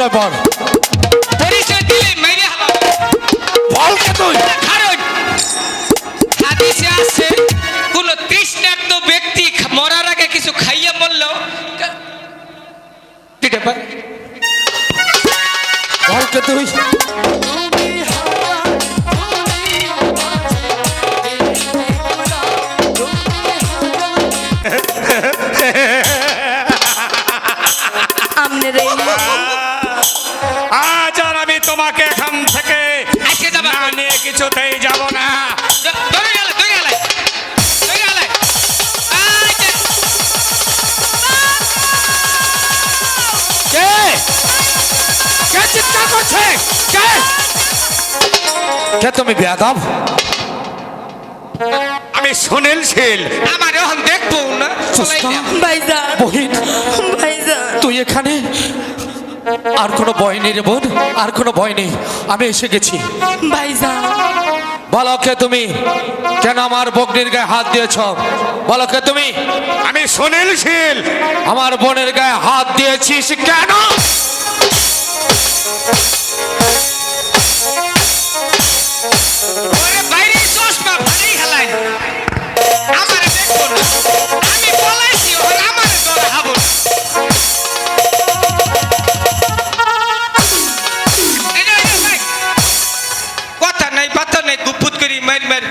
পরিচয় কে? কে তুমি বেয়াদব? আমি সুনীল শীল। আমার এখন দেখব না। ভাইজান। বহিন। ভাইজান। তুই এখানে? আর কোনো ভয় নেই রে বোন আর কোনো ভয় নেই। আমি এসে গেছি। ভাইজান। বলো কে তুমি? কেন আমার বগ্নির গায়ে হাত দিয়েছ? বলো কে তুমি? আমি সুনীল শীল। আমার বোনের গায়ে হাত দিয়েছিস কেন? বাইরে চশমা ভারী হেলাই আমার দেখব না। আমি বলাইছি ওর আমার তোর হাবো না। এই যে, এই যে, এই। কথা নাই বাতা নাই গুপুত করি মার মার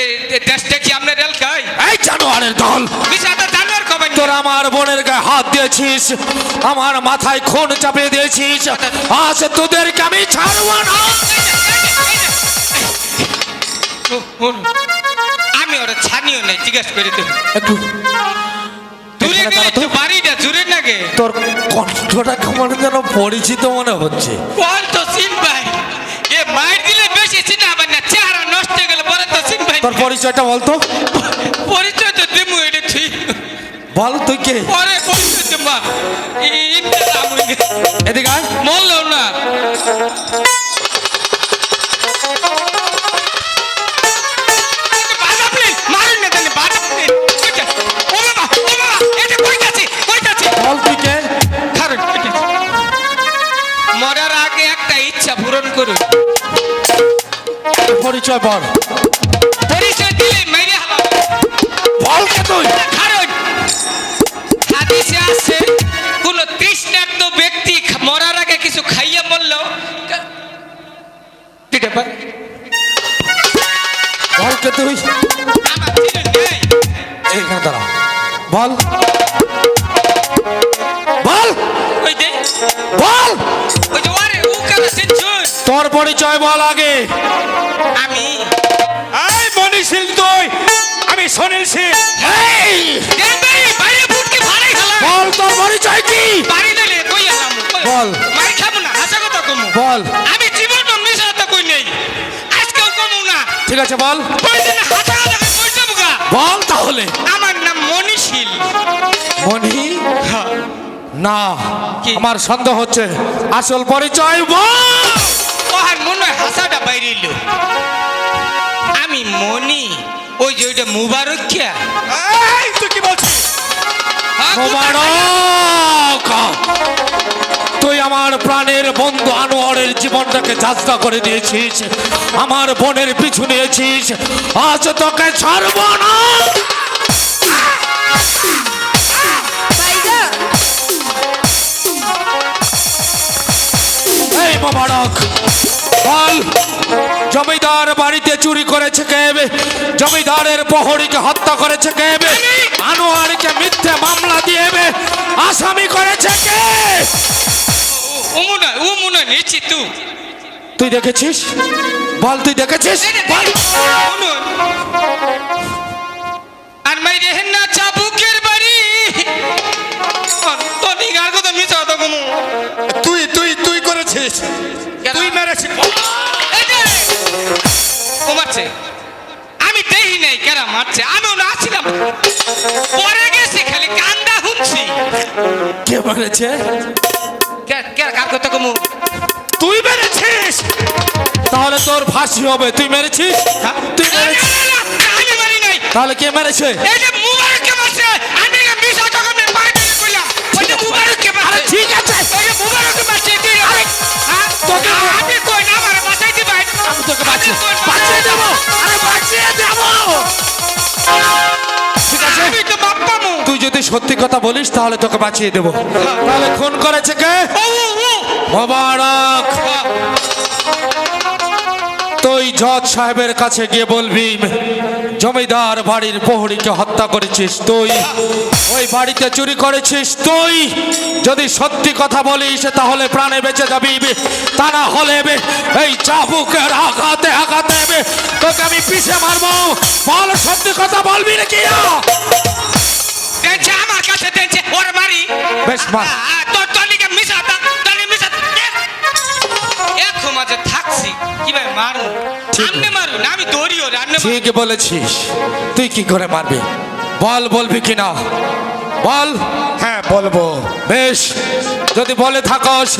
এই এই দেশটা কি আপনার এলাকায় এই জানোয়ারের দল। বিষয়টা জানোয়ার কবেন তোর আমার বোনের গায়ে হাত দিয়েছিস আমার মাথায় খুন চাপিয়ে দিয়েছিস। আজ তোদেরকে আমি ছাড়বো না। আমি ওরা ছানিও নাই জিজ্ঞাসা করে দেবো। একটু দূরে গেলে তো। তো বাড়িটা জুড়ে লাগে তোর কণ্ঠটা কেমন যেন পরিচিত মনে হচ্ছে। বল তো সিন ভাই। এ মার দিলে বেশি চিনা আবার না চেহারা নষ্ট হয়ে গেলে পরে তো সিন ভাই। তোর পরিচয়টা পরিচয় তো দেবো এটা ঠিক বল তুই কে? পরে পরিচয় দেবো। পরিচয় পরিচয় বল আগে। আমি এই মনীষীল তুই আমি সুনীল খেলা। বল তোর পরিচয় কি? বাড়ি দিলে কই আলাম বল। মাই খাব না হাসা কথা কমু। বল। আমি জীবন কই নেই। আজকেও কমু না। ঠিক আছে বল। বল তাহলে। আমার নাম মনীশীল মনি? হ্যাঁ। না কি? আমার সন্দেহ হচ্ছে। আসল পরিচয় বল! মনে হাসাটা বাইরে এলো আমি মনি ওই যে ওইটা মুবারক খেয়া এই তুই কি বলছিস? মোবারক! তুই আমার প্রাণের বন্ধু আনোয়ারের জীবনটাকে যাত্রা করে দিয়েছিস আমার বোনের পিছু নিয়েছিস আজ তোকে ছাড়ব না! এই মোবারক! বল জমিদার বাড়িতে চুরি করেছে কে জমিদারের প্রহরীকে হত্যা করেছে কে আনোয়ারকে মিথ্যে মামলা দিয়ে আসামি করেছে কে? ও মনে হয় ও মনে হয় নিচ্ছি তু। তুই দেখেছিস? বল তুই দেখেছিস? বল। আর মাই রেহেন না চাবুকের বাড়ি। তো নিগার কথা মিছা তুই তুই তুই করেছিস? তুই ও মারছে আমি দেখি নাই কেরা মারছে? আমিও নাছিলাম পরে গেছি খালি কান্দা শুনছি কে মেরেছে? কে- কে কার কথা কমু? তুই মেরেছিস? তাহলে তোর ফাঁসি হবে তুই মেরেছিস? তুই না, মেরেছিস? আমি মারি নাই। তাহলে কে মেরেছে? এই যে মুবারককে মারছে আমি কথা আমি পায়ে ধরে ওই যে মুবারককে মারছে ঠিক আছে। ওই যে মুবারককে মারছে তুই আরে তোকে আমি কই না? আমার বাঁচাই দিবেন আমি তোকে বাঁচিয়ে বাঁচিয়ে দেব। আরে বাঁচিয়ে দেব। ঠিক আছে? আমি তো বাপ মু তুই যদি সত্যি কথা বলিস তাহলে তোকে বাঁচিয়ে দেবো। তাহলে খুন করেছে কে? মোবারক। তুই জজ সাহেবের কাছে গিয়ে বলবি জমিদার বাড়ির প্রহরীকে হত্যা করেছিস তুই ওই বাড়িতে চুরি করেছিস তুই। যদি সত্যি কথা বলিস তাহলে প্রাণে বেঁচে যাবি। তা না হলে এই চাবুকের আঘাতে আঘাতে তোকে আমি পিছে মারবো। বল সত্যি কথা বলবি নাকি? আমার কাছে ওর বেশ তোর মাঝে থাকছি কীভাবে মারু ঠিক। সামনে মারু না আমি দৌড়িও রান্না ঠিক বলেছিস। তুই কি করে মারবি? বল বলবি কি না? বল। হ্যাঁ বলব। বেশ যদি বলে থাকস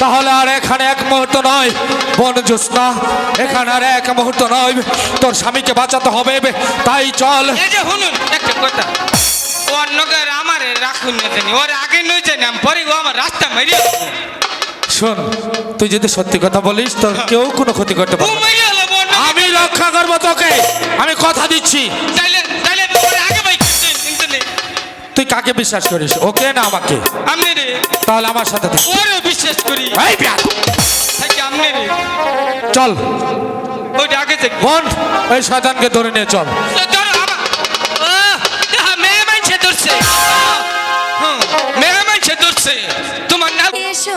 তাহলে আর এখানে এক মুহূর্ত নয়। বন না এখানে আর এক মুহূর্ত নয়। তোর স্বামীকে বাঁচাতে হবে তাই চল। এই যে শুনুন একটা কথা। ওর নগর আমার রাখুন না জানি ওর আগে নই জানি আমি পরে ও আমার রাস্তা মেরিয়ে শোন তুই যদি সত্যি কথা বলিস তোর কেউ কোনো ক্ষতি করতে পারবে না। আমি রক্ষা করব তোকে। আমি কথা দিচ্ছি। তাইলে তাইলে আগে ভাই তুই কাকে বিশ্বাস করিস? ওকে না আমাকে? আমি রে। তাহলে আমার সাথে থাক। ওরে বিশ্বাস করি। এই বিয়াদ, থাকি আমনে রে। চল। ওইটা আগে বোন এই শয়তানকে ধরে নিয়ে চল। ধরো আমার ও দেখা মেয়ে মানছে ধরছে। হুম মেয়ে মানছে ধরছে। তোমার নাম এসো।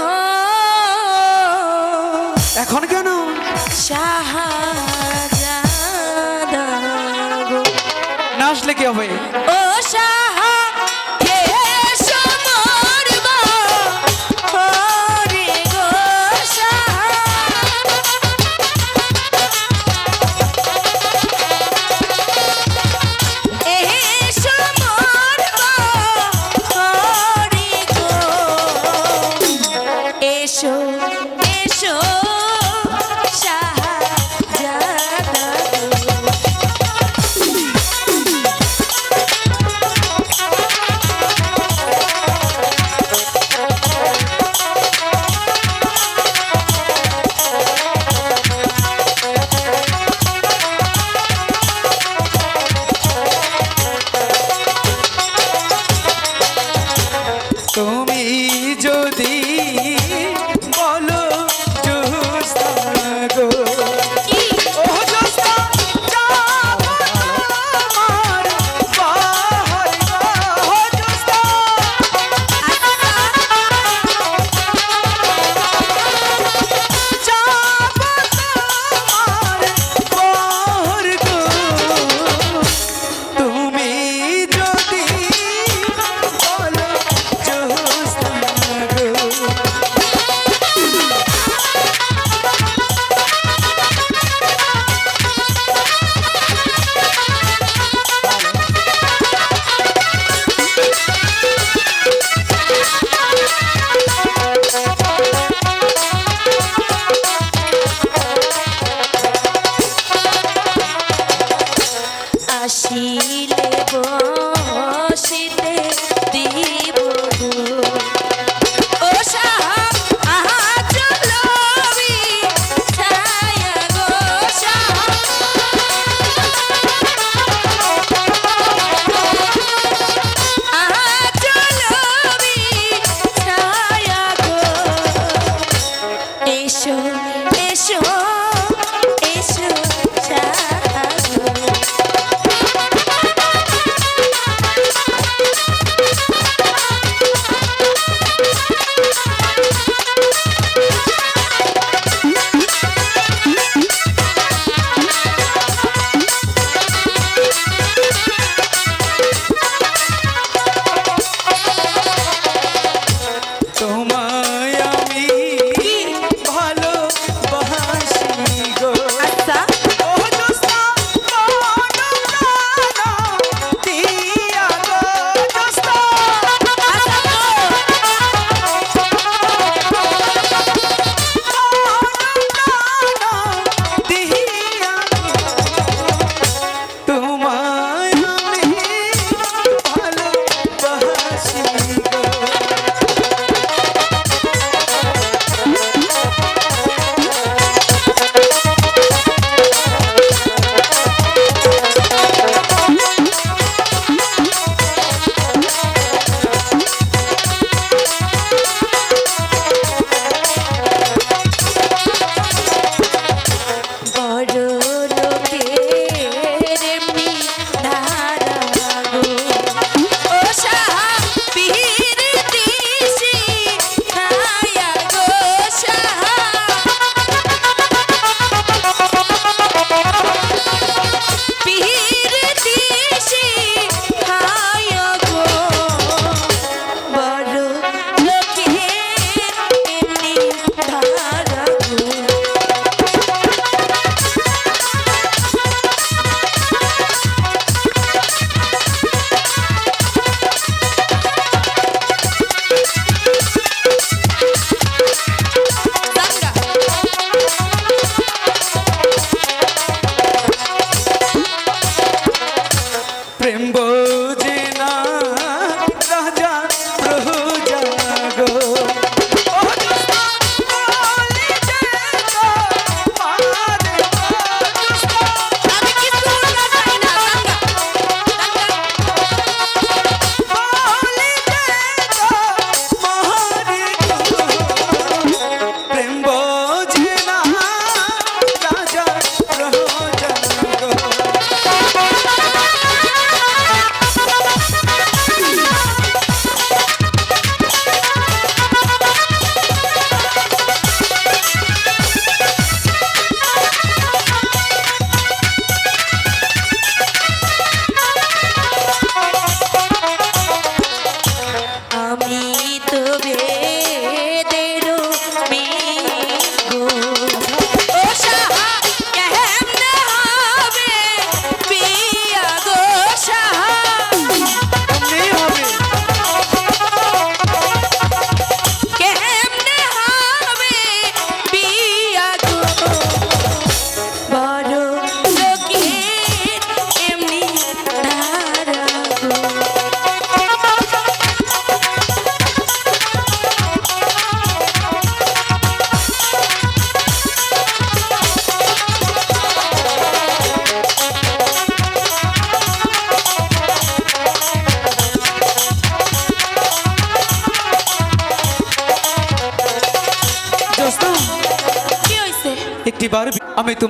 না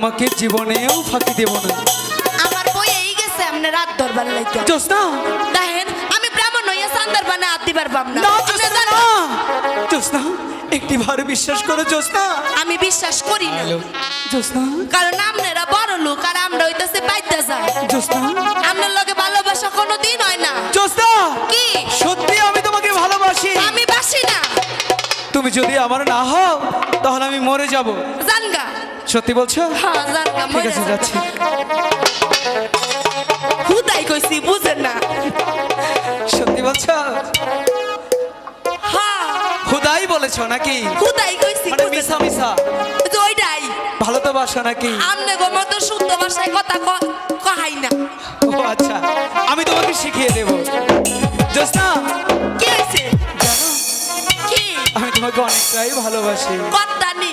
তোমাকে জীবনেও ফাঁকি দেব না। আমার বই এই গেছে আপনি রাত ধরবার লাগে জোসনা দেখেন আমি ব্রাহ্মণ হইয়া সান্দার বানা আত্মি পারবাম না। না জোসনা জানেন? না। জোসনা একটিবার বিশ্বাস করো জোসনা আমি বিশ্বাস করি না। জোসনা কারণ আপনারা বড় লোক আর আমরা হইতাছে বাইতে যায় জোসনা আপনার লগে ভালোবাসা কোনো দিন হয় না। জোসনা কি? সত্যি আমি তোমাকে ভালোবাসি। আমি বাসি না। তুমি যদি আমার না হও তাহলে আমি মরে যাব। সত্যি বলছো? হ্যাঁ ঠিক আছে যাচ্ছি। হুদাই কইছি বুঝেন না। সত্যি বলছো? হ্যাঁ। খুদাই বলেছ নাকি? হুদাই কইছি মানে না। মিশা ওইটাই। ভালো তো বাসো নাকি? আমনে গো মতো শুদ্ধ ভাষায় কথা কহাই না। ও আচ্ছা আমি তোমাকে শিখিয়ে দেব। জোসনা কি হয়েছে? কি? আমি তোমাকে অনেকটাই ভালোবাসি। কথা নি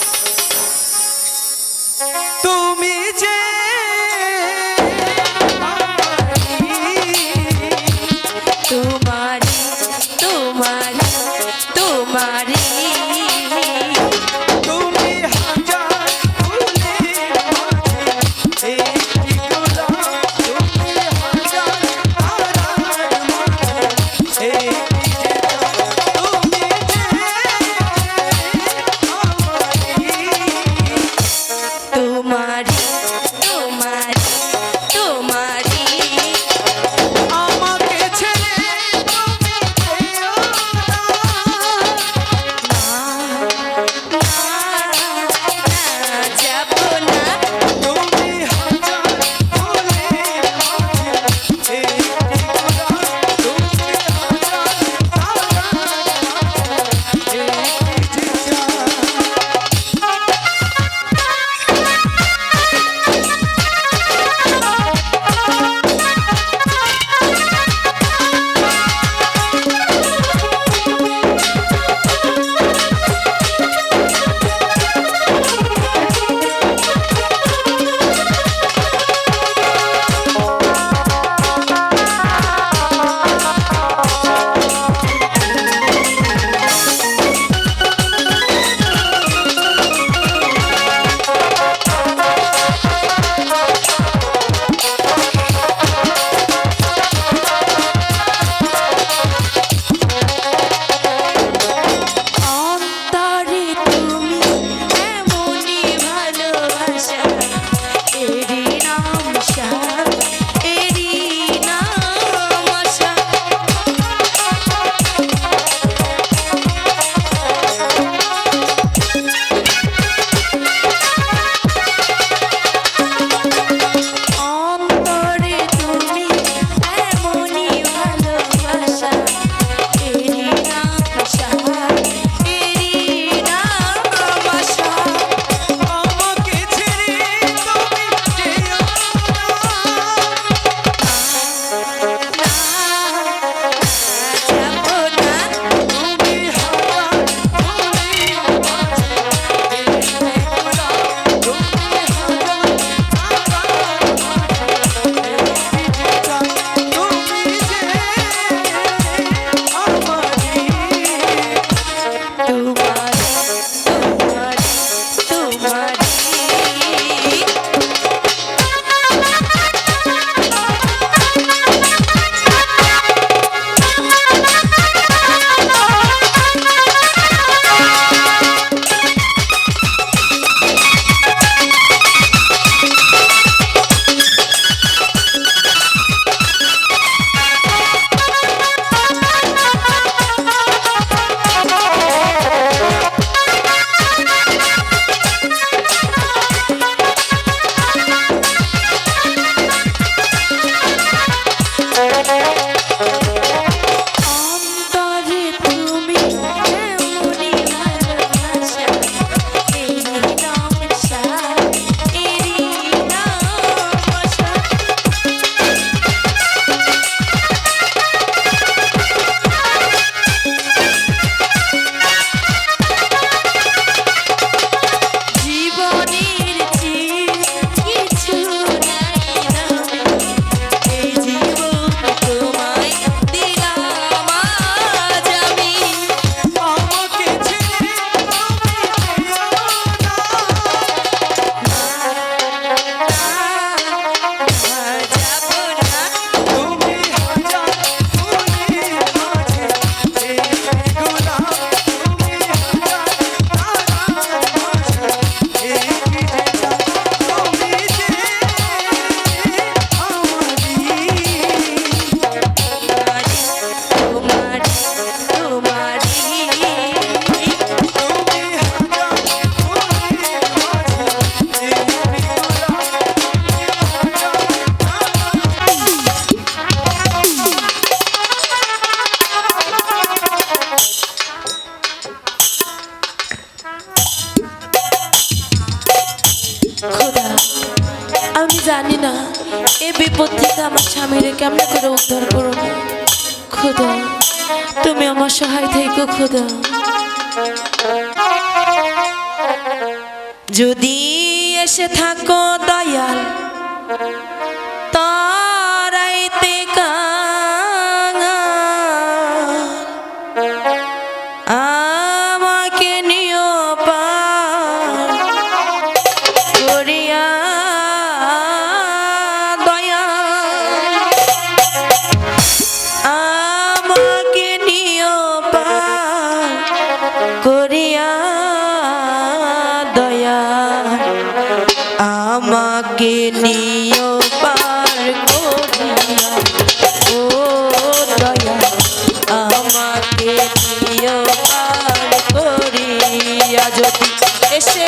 কেমন করে উদ্ধার করব খোদা তুমি আমার সহায় থেকে খোদা যদি এসে থাকো দয়াল আমাকে নিও পার করিয়া আমাকে যদি এসে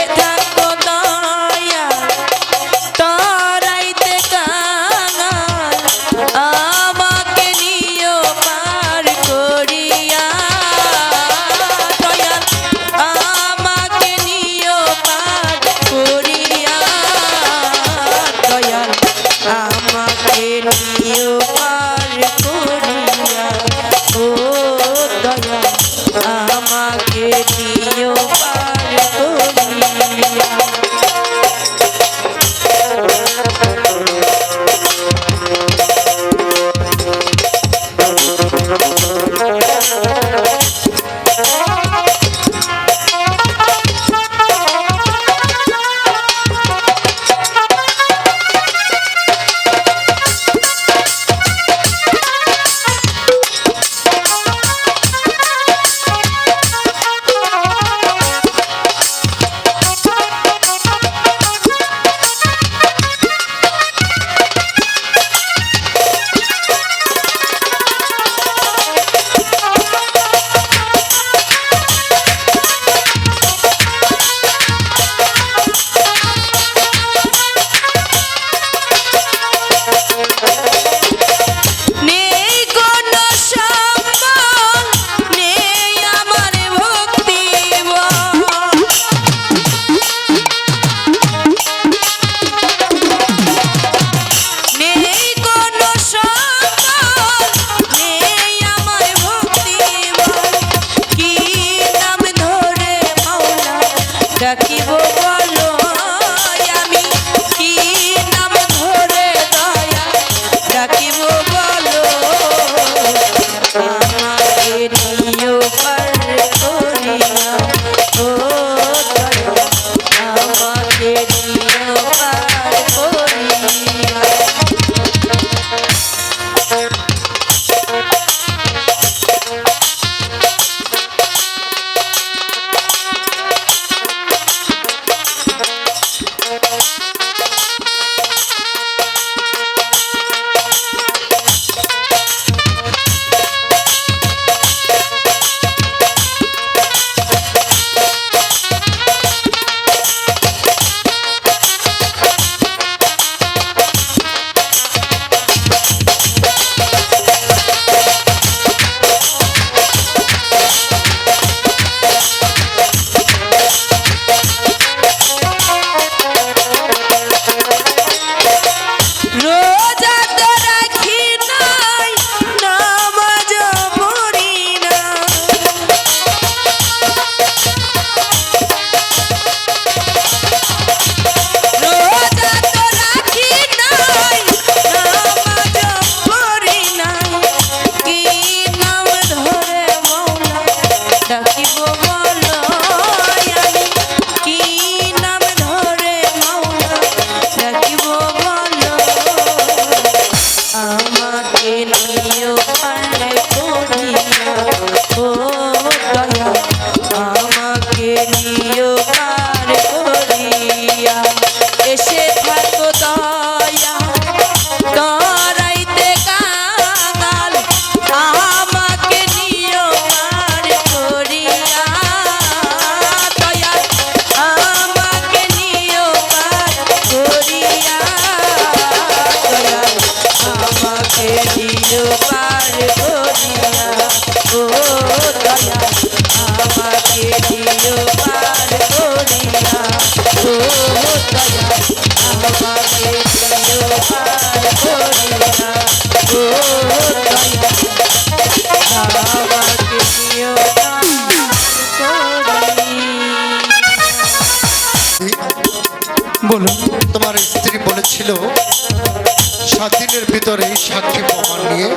সাত দিনের ভিতরে সাক্ষী প্রমাণ নিয়ে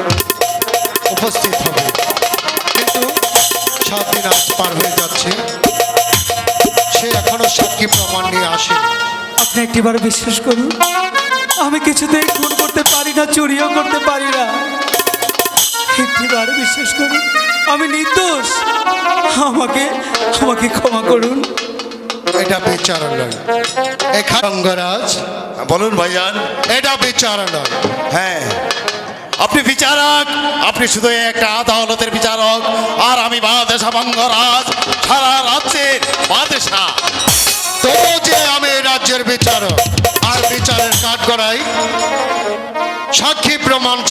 উপস্থিত হবে। কিন্তু সাত দিন আজ পার হয়ে যাচ্ছে। সে এখনও সাক্ষী প্রমাণ নিয়ে আসেনি। আপনি একটিবার বিশ্বাস করুন, আমি কিছুতেই খুন করতে পারি না, চুরিও করতে পারি না। একটিবার বিশ্বাস করুন, আমি নির্দোষ। আমাকে আমাকে ক্ষমা করুন। এটা বিচারালয় এখানে রঙ্গরাজ বলুন ভাইজান। এটা বিচারালয় হ্যাঁ। আপনি বিচারক আপনি শুধু একটা আদালতের বিচারক আর আমি বাদেশা বঙ্গরাজ সারা রাজ্যের বাদেশা তবু যে আমি রাজ্যের বিচারক আর বিচারের কাঠ করাই সাক্ষী প্রমাণ